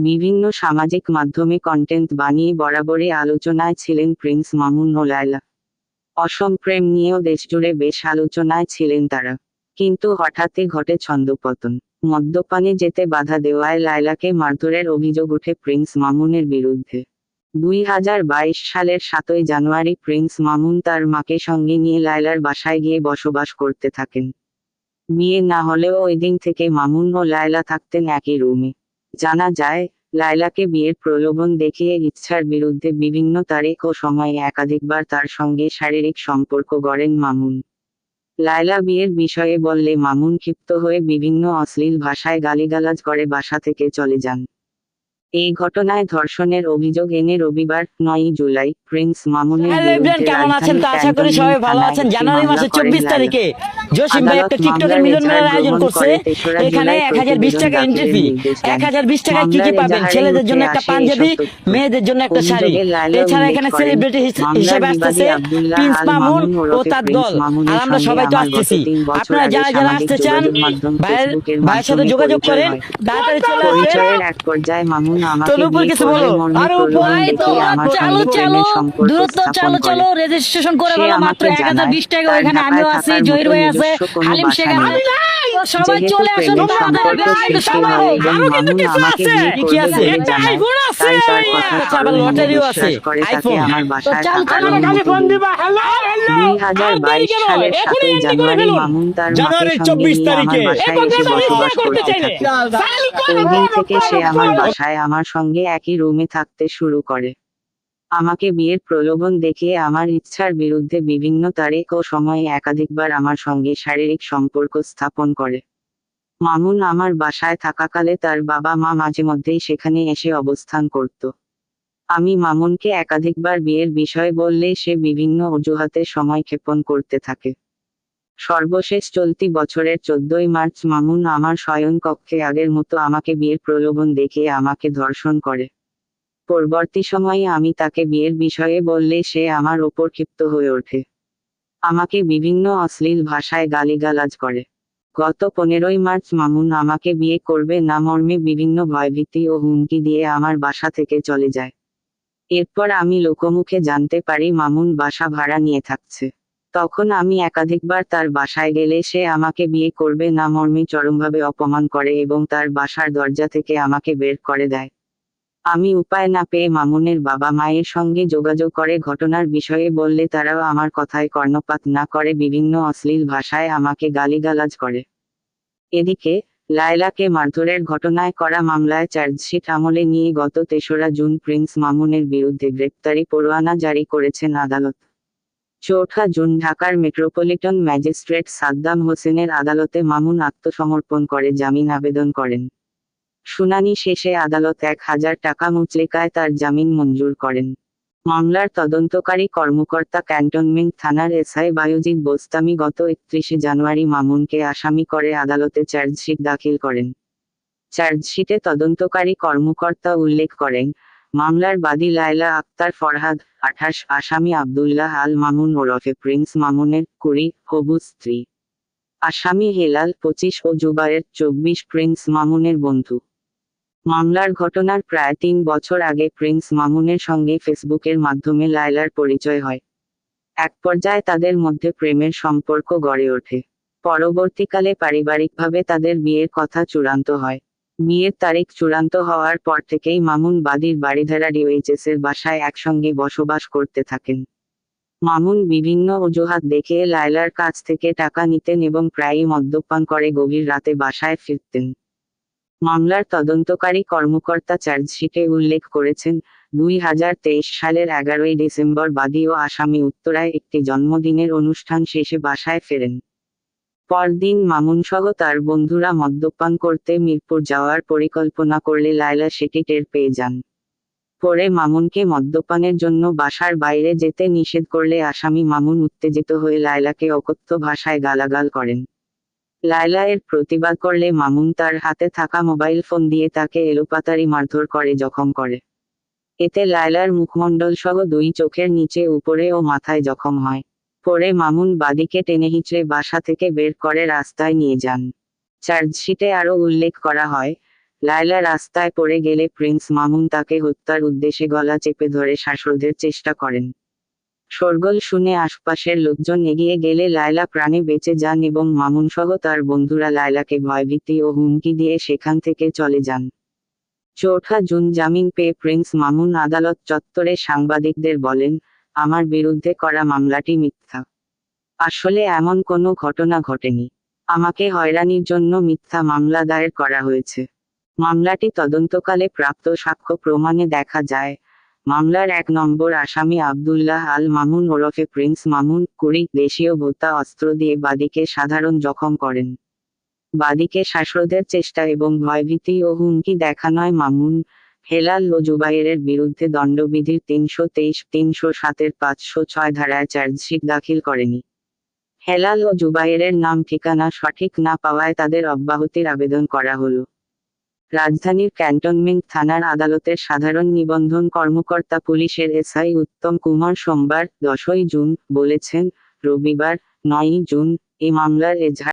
বিভিন্ন সামাজিক মাধ্যমে কন্টেন্ট বানিয়ে বরাবরই আলোচনায় ছিলেন প্রিন্স মামুন ও লায়লা। অসম প্রেম নিয়েও দেশজুড়ে বেশ আলোচনায় ছিলেন তারা। কিন্তু হঠাৎই ঘটে ছন্দপতন। মদ্যপানে যেতে বাধা দেওয়ায় লায়লাকে মারধরের অভিযোগ উঠে প্রিন্স মামুনের বিরুদ্ধে। দুই হাজার বাইশ সালের সাতই জানুয়ারি প্রিন্স মামুন তার মাকে সঙ্গে নিয়ে লায়লার বাসায় গিয়ে বসবাস করতে থাকেন। বিয়ে না হলেও ওই দিন থেকে মামুন ও লায়লা থাকতেন একই রুমে। জানা যায় লায়লাকে বিয়ের প্রলোভন দেখিয়ে ইচ্ছার বিরুদ্ধে বিভিন্ন তারিখ ও সময়ে একাধিকবার তার সঙ্গে শারীরিক সম্পর্ক গড়েন মামুন। লায়লা বিয়ের বিষয়ে বললে মামুন ক্ষিপ্ত হয়ে বিভিন্ন অশ্লীল ভাষায় গালিগালাজ করে বাসা থেকে চলে যান। এই ঘটনায় ধর্ষণের অভিযোগ এনে রবিবার নয় জুলাই প্রিন্স মামুনের কেমন আছেন? তো আশা করি সবাই ভালো আছেন। জানুয়ারি মাসের চব্বিশ তারিখে। জসিম ভাই একটা টিকটকের মিলন মেলার আয়োজন করছে। এখানে এক হাজার বিশ টাকা এন্ট্রি ফি। এক হাজার বিশ টাকায় কি কি পাবেন ছেলেদের জন্য একটা পাঞ্জাবি মেয়েদের জন্য একটা শাড়ি। এছাড়া এখানে সেলিব্রিটি হিসেবে আসতেছে প্রিন্স মামুন ও তার দল। আর আমরা সবাই তো আসতেছি। আপনারা যারা যারা আসতে চান ভাইয়ের ভাইয়ের সাথে যোগাযোগ করেন। তাড়াতাড়ি চলে আসবেন এক পর্যায়ে মামুন আমাকে তোর উপর কিছু বলো। আরে ভাই তোমরা চালো চালো দূরত্ব চালো চালো রেজিস্ট্রেশন করে বলো মাত্র এক হাজার বিশ টাকা তার আমিও আছি জহির ভাই আছে কোনো হালিম শেখ নেই। আছে সবাই চলে আসুন সৃষ্টি হয় এবং মামুন আমাকে কি আছে? একটা আইফোন আছে। আচ্ছা, আবার লটারিও আছে। আইফোন। তো চাল ফোন দিবা। হ্যালো হ্যালো দুই হাজার বাইশ সালের সাতই জানুয়ারি মামুন তার মাকে জানুয়ারির 24 নিয়ে আমার তারিখে। বাসায় এসে বসবাস করতে থাকে ওই দিন থেকে সে আমার বাসায় আমার সঙ্গে একই রুমে থাকতে শুরু করে। আমাকে বিয়ের প্রলোভন দেখিয়ে আমার ইচ্ছার বিরুদ্ধে বিভিন্ন তারিখ ও সময়ে একাধিকবার আমার সঙ্গে শারীরিক সম্পর্ক স্থাপন করে। মামুন আমার বাসায় থাকাকালে তার বাবা মা মাঝে মধ্যেই সেখানে এসে অবস্থান করত। আমি মামুনকে একাধিকবার বিয়ের বিষয় বললে সে বিভিন্ন অজুহাতে সময় ক্ষেপণ করতে থাকে। সর্বশেষ চলতি বছরের চোদ্দই মার্চ মামুন আমার শয়ন কক্ষে আগের মতো আমাকে বিয়ের প্রলোভন দেখিয়ে আমাকে ধর্ষণ করে। পরবর্তী সময়ে আমি তাকে বিয়ের বিষয়ে বললে সে আমার ওপর ক্ষিপ্ত হয়ে ওঠে। আমাকে বিভিন্ন অশ্লীল ভাষায় গালিগালাজ করে। গত পনেরোই মার্চ মামুন আমাকে বিয়ে করবে না মর্মে বিভিন্ন ভয়ভীতি ও হুমকি দিয়ে আমার বাসা থেকে চলে যায়। এরপর আমি লোকমুখে জানতে পারি মামুন বাসা ভাড়া নিয়ে থাকছে। তখন আমি একাধিকবার তার বাসায় গেলে সে আমাকে বিয়ে করবে না মর্মে চরমভাবে অপমান করে এবং তার বাসার দরজা থেকে আমাকে বের করে দেয়। আমি উপায় না পেয়ে মামুনের বাবা মায়ের সঙ্গে যোগাযোগ করে ঘটনার বিষয়ে বললে তারাও আমার কথায় কর্ণপাত না করে বিভিন্ন অশ্লীল ভাষায় আমাকে গালিগালাজ করে। এদিকে, লায়লাকে মারধরের ঘটনায় করা মামলায় চার্জশিট আমলে নিয়ে গত তেসরা জুন প্রিন্স মামুনের বিরুদ্ধে গ্রেপ্তারি পরোয়ানা জারি করেছেন আদালত। চৌঠা জুন ঢাকার মেট্রোপলিটন ম্যাজিস্ট্রেট সাদ্দাম হোসেনের আদালতে মামুন আত্মসমর্পণ করে জামিন আবেদন করেন। শুনানি শেষে আদালত এক হাজার টাকা মুচলেকায় তার জামিন মঞ্জুর করেন। মামলার তদন্তকারী কর্মকর্তা ক্যান্টনমেন্ট থানার এসআই বায়ুজিৎ বোস্তামি গত একত্রিশে জানুয়ারি মামুনকে আসামি করে আদালতে চার্জশিট দাখিল করেন। চার্জশিটে তদন্তকারী কর্মকর্তা উল্লেখ করেন, মামলার বাদী লায়লা আক্তার ফরহাদ আঠাশ, আসামি আব্দুল্লাহ আল মামুন ওরফে প্রিন্স মামুনের কুড়ি, হবু স্ত্রী। আসামি হেলাল পঁচিশ ও জুবায়ের চব্বিশ প্রিন্স মামুনের বন্ধু। মামলার ঘটনার প্রায় তিন বছর আগে প্রিন্স মামুনের সঙ্গে ফেসবুকের মাধ্যমে লায়লার পরিচয় হয়। এক পর্যায়ে তাদের মধ্যে প্রেমের সম্পর্ক গড়ে ওঠে। পরবর্তীকালে পারিবারিকভাবে তাদের বিয়ের কথা চূড়ান্ত হয়। বিয়ের তারিখ চূড়ান্ত হওয়ার পর থেকেই মামুন বাদীর বাড়িধারা ডিওএইচএস এর বাসায় একসঙ্গে বসবাস করতে থাকেন। মামুন বিভিন্ন অজুহাত দেখে লায়লার কাছ থেকে টাকা নিতেন এবং প্রায়ই মদ্যপান করে গভীর রাতে বাসায় ফিরতেন। মামলার তদন্তকারী কর্মকর্তা চার্জশিটে উল্লেখ করেছেন, দুই হাজার তেইশ সালের এগারোই ডিসেম্বর বাদী ও আসামি উত্তরায় একটি জন্মদিনের অনুষ্ঠান শেষে বাসায় ফেরেন। পরদিন মামুনসহ তার বন্ধুরা মদ্যপান করতে মিরপুর যাওয়ার পরিকল্পনা করলে লায়লা সেটি টের পেয়ে যান। পরে মামুনকে মদ্যপানের জন্য বাসার বাইরে যেতে নিষেধ করলে আসামি মামুন উত্তেজিত হয়ে লায়লাকে অকথ্য ভাষায় গালাগাল করেন। লায়লা এর প্রতিবাদ করলে মামুন তার হাতে থাকা মোবাইল ফোন দিয়ে তাকে এলোপাতারি মারধর করে, জখম করে। এতে লায়লার মুখমণ্ডল সহ দুই চোখের নিচে, উপরে ও মাথায় জখম হয়। পরে মামুন বাদিকে টেনে হিঁচড়ে বাসা থেকে বের করে রাস্তায় নিয়ে যান। চার্জশিটে আরও উল্লেখ করা হয়, লায়লা রাস্তায় পড়ে গেলে প্রিন্স মামুন তাকে হত্যার উদ্দেশ্যে গলা চেপে ধরে শ্বাসরোধের চেষ্টা করেন। শোরগোল শুনে আশপাশের লোকজন এগিয়ে গেলে লায়লা প্রাণে বেঁচে যান এবং মামুন সহ তার বন্ধুরা লায়লাকে ভয়ভীতি ও হুমকি দিয়ে সেখান থেকে চলে যান। চৌঠা জুন জামিন পেয়ে প্রিন্স মামুন আদালত চত্বরে সাংবাদিকদের বলেন, আমার বিরুদ্ধে করা মামলাটি মিথ্যা। আসলে এমন কোনো ঘটনা ঘটেনি। আমাকে হয়রানির জন্য মিথ্যা মামলা দায়ের করা হয়েছে। মামলাটি তদন্তকালে প্রাপ্ত সাক্ষ্য প্রমাণে দেখা যায় মামলার এক নম্বর আসামি আব্দুল্লাহ আল মামুন ওরফে প্রিন্স মামুন, কুড়ি, দেশীয় ভোতা, অস্ত্র দিয়ে বাদীকে সাধারণ জখম করেন। বাদীকে শ্বাসরোধের চেষ্টা এবং ভয়ভীতি ও হুমকি দেখানোয় মামুন, হেলাল ও জুবাইরের বিরুদ্ধে দণ্ডবিধির তিনশো তেইশ, তিনশো সাতের পাঁচশো ছয় ধারায় চার্জশিট দাখিল করেনি। হেলাল ও জুবাইরের নাম ঠিকানা সঠিক না পাওয়ায় তাদের অব্যাহতির আবেদন করা হলো। রাজধানীর ক্যান্টনমেন্ট থানার আদালতের সাধারণ নিবন্ধন কর্মকর্তা পুলিশের এসআই উত্তম কুমার সোমবার দশই জুন বলেছেন, রবিবার নয়ই জুন এ মামলার এজাহার